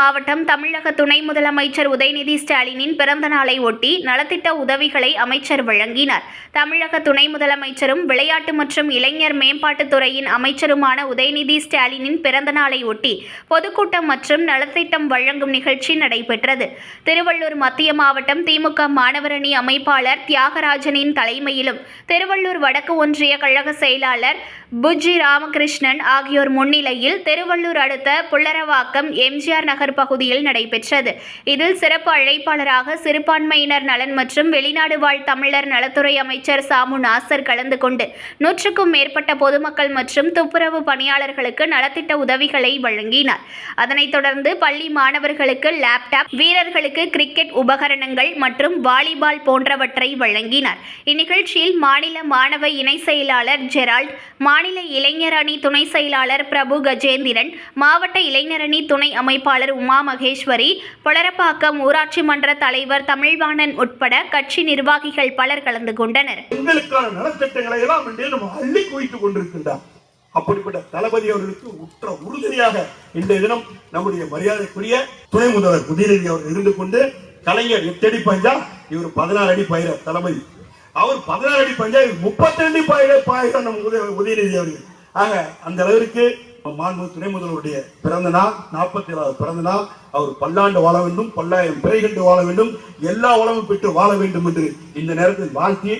மாவட்டம் தமிழக துணை முதலமைச்சர் உதயநிதி ஸ்டாலினின் பிறந்த நாளை ஒட்டி நலத்திட்ட உதவிகளை அமைச்சர் வழங்கினார். தமிழக துணை முதலமைச்சரும் விளையாட்டு மற்றும் இளைஞர் மேம்பாட்டுத்துறையின் அமைச்சருமான உதயநிதி ஸ்டாலினின் பிறந்த நாளை ஒட்டி பொதுக்கூட்டம் மற்றும் நலத்திட்டம் வழங்கும் நிகழ்ச்சி நடைபெற்றது. திருவள்ளூர் மத்திய மாவட்டம் திமுக மாணவரணி அமைப்பாளர் தியாகராஜனின் தலைமையிலும் திருவள்ளூர் வடக்கு ஒன்றிய கழக செயலாளர் புஜ்ஜி ராமகிருஷ்ணன் ஆகியோர் முன்னிலையில் திருவள்ளூர் அடுத்த புள்ளரவாக்கம் எம்ஜிஆர் நகர் பகுதியில் நடைபெற்றது. இதில் சிறப்பு அழைப்பாளராக சிறுபான்மையினர் நலன் மற்றும் வெளிநாடு வாழ் தமிழர் நலத்துறை அமைச்சர் சாமு நாசர் கலந்து கொண்டு நூற்றுக்கும் மேற்பட்ட பொதுமக்கள் மற்றும் துப்புரவு பணியாளர்களுக்கு நலத்திட்ட உதவிகளை வழங்கினார். அதனைத் தொடர்ந்து பள்ளி மாணவர்களுக்கு லேப்டாப் வீரர்களுக்கு கிரிக்கெட் உபகரணங்கள் மற்றும் வாலிபால் போன்றவற்றை வழங்கினார். இந்நிகழ்ச்சியில் மாநில மாணவ இணை செயலாளர் ஜெரால்ட் மாநில இளைஞர் துணை செயலாளர் பிரபு கஜேந்திரன் மாவட்ட இளைஞரணி துணை அமைப்பாளர் செயலாளர் உமா மகேஸ்வரி பொளரப்பாக்கம் ஊராட்சி மன்ற தலைவர் தமிழ்வாணன் உட்பட கட்சி நிர்வாகிகள் பலர் கலந்து கொண்டனர். எங்களுக்கான நலத்திட்டங்களை எல்லாம் நம்ம அள்ளி குவித்துக் கொண்டிருக்கின்றார். அப்படிப்பட்ட தளபதி அவர்களுக்கு உற்ற உறுதுணையாக இந்த தினம் நம்முடைய மரியாதைக்குரிய துணை முதல்வர் உதயநிதி அவர் இருந்து கொண்டு கலைஞர் எட்டடி பஞ்சா இவர் பதினாறு அடி பயிர தளபதி. அவர் பதினாறு அடி பஞ்சா இவர் முப்பத்தி ரெண்டு பயிர பாயிரம் நம்ம உதயநிதி அவர்கள். ஆக அந்த அளவிற்கு மாண்பு துணை முதல்வருடைய பிறந்த நாள் நாற்பத்தி ஏழாவது பிறந்த நாள். அவர் பல்லாண்டு வாழ வேண்டும் பல்லாயிரம் பிறை கண்டு வாழ வேண்டும் எல்லா வளமும் பெற்று வாழ வேண்டும் என்று இந்த நேரத்தில் வாழ்த்தி